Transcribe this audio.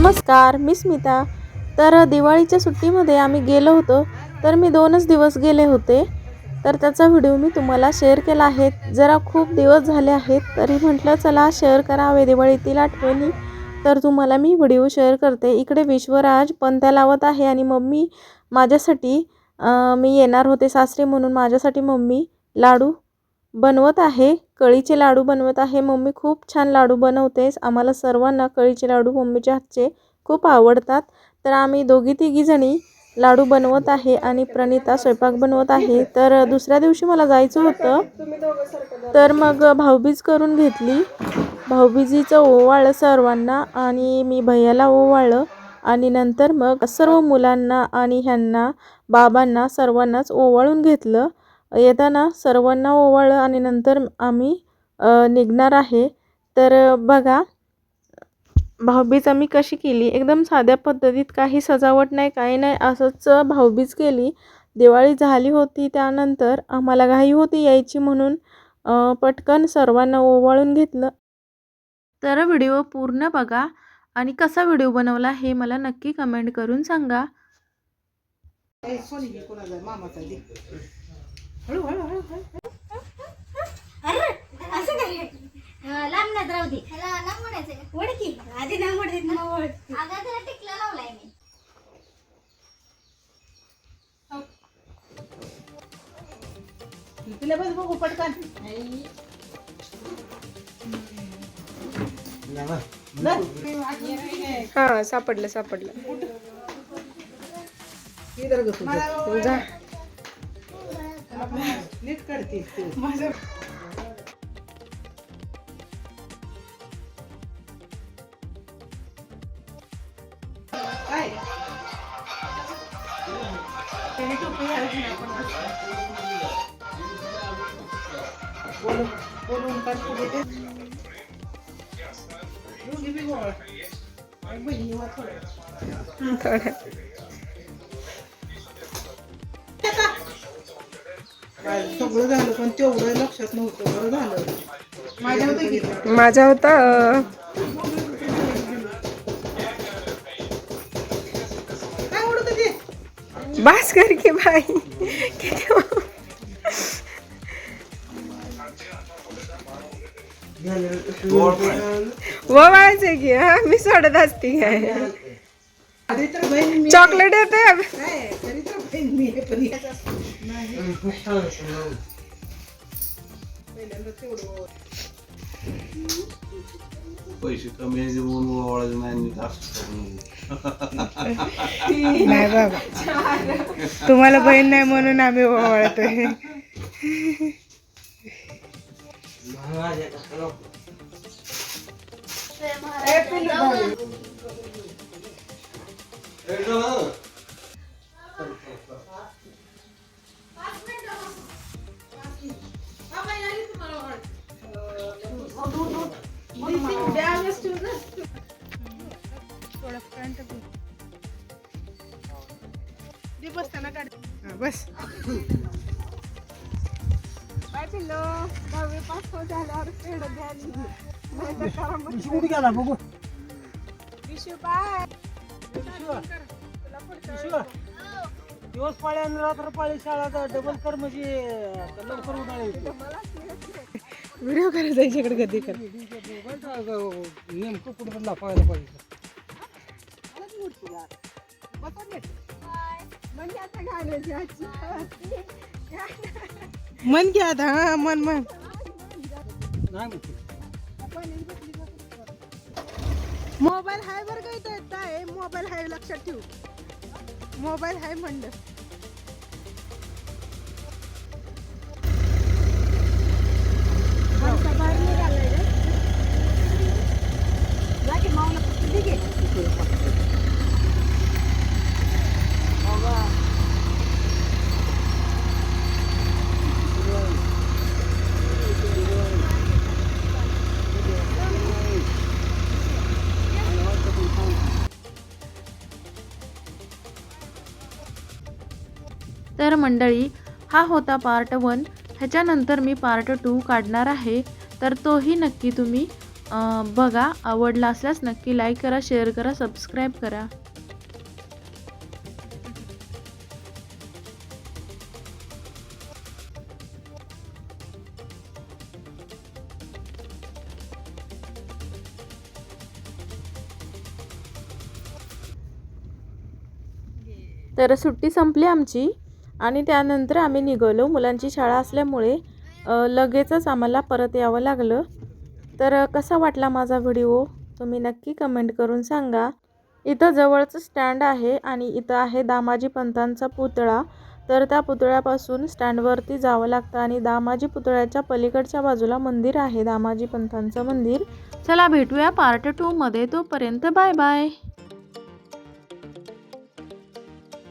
नमस्कार मी स्मिता. तर दिवाळीच्या सुट्टीमध्ये आम्ही गेलो होतो तर मी दोनच दिवस गेले होते. तर त्याचा व्हिडिओ मी तुम्हाला शेअर केला आहे. जरा खूप दिवस झाले आहेत तरी म्हटलं चला शेअर करावे दिवाळीतील आठवणी. तर तुम्हाला मी व्हिडिओ शेअर करते. इकडे विश्वराज पंत्या लावत आहे आणि मम्मी माझ्यासाठी मी येणार होते सासरे म्हणून माझ्यासाठी मम्मी लाडू बनवत आहे. कळीचे लाडू बनवत आहे. मम्मी खूप छान लाडू बनवतेस आम्हाला सर्वांना कळीचे लाडू मम्मीच्या हातचे खूप आवडतात. तर आम्ही दोघी तिघीजणी लाडू बनवत आहे आणि प्रणिता स्वयंपाक बनवत आहे. तर दुसऱ्या दिवशी मला जायचं होतं. तर मग भाऊबीज करून घेतली. भाऊबीजीचं ओवाळलं सर्वांना आणि मी भैयाला ओवाळलं. आणि नंतर मग सर्व मुलांना आणि ह्यांना बाबांना सर्वांनाच ओवाळून घेतलं. येताना सर्वांना ओवाळलं आणि नंतर आम्ही निघणार आहे. तर बघा भाऊबीज आम्ही कशी केली? एकदम साध्या पद्धतीत काही सजावट नाही काही नाही असंच भाऊबीज केली. दिवाळी झाली होती त्यानंतर आम्हाला घाई होती यायची म्हणून पटकन सर्वांना ओवाळून घेतलं. तर व्हिडिओ पूर्ण बघा आणि कसा व्हिडिओ बनवला हे मला नक्की कमेंट करून सांगा. असं काय लांब राहू दे. लांब म्हणायचं वडकी आधी नाही म्हणत मग वडकी अगं त्याला टिकला लावलाय मी. तिला बस बघू पटकन. हा सापडलं सापडलं. इधर ग तुझं. जा. नीट काढते तू. काय? त्याने टोपी आपण बोलून बोलून काढ पुढे ते. दोघी बी गोळा. थोडं. थोडं सगळं झालं पण तेवढं लक्षात नव्हतं. बरं झालं. माझ्या होतं की माझा होता. काय ते बास कर की बाई. किती की हा मी सोडत असते काय तरी तर बहीण मी चॉकलेट येते काय तरी तर बहीण मी आहे, पण याचं नाही. पहिल्यांदा तेवढं पैसे कमी आहे म्हणून ओळख नाही. नाही बाबा. तुम्हाला बहीण नाही म्हणून आम्ही ओवाळतोय. हा, बस दिवस पाळी आणि रात्र पाळी शाळा डबल कर म्हणजे लवकर उन्हाळी व्हिडिओ करायचा इकडे कधी कर नेमकं कुठं लापायला पाहिजे? मन घ्या आता हा मन मन. नाही म्हणते. मोबाईल हाय बरं काय मोबाईल हाय लक्षात ठेवू. मोबाईल हाय म्हणलं. तर मंडळी हा होता पार्ट वन ह्याच्यानंतर मी पार्ट टू काढणार आहे. तर तोही नक्की तुम्ही बघा. आवडला असल्यास नक्की लाईक करा शेअर करा सबस्क्राईब करा. तर सुट्टी संपली आमची. आणि त्यानंतर आम्ही निघालो. मुलांची शाळा असल्यामुळे लगेचच आम्हाला परत यावं लागलं. तर कसा वाटला माझा व्हिडिओ? तुम्ही नक्की कमेंट करून सांगा. इथं जवळचं स्टँड आहे आणि इथं आहे दामाजी पंतांचा पुतळा. तर त्या पुतळ्यापासून स्टँडवरती जावं लागतं आणि दामाजी पुतळ्याच्या पलीकडच्या बाजूला मंदिर आहे दामाजी पंतांचं मंदिर. चला भेटूया पार्ट टूमध्ये तोपर्यंत बाय बाय.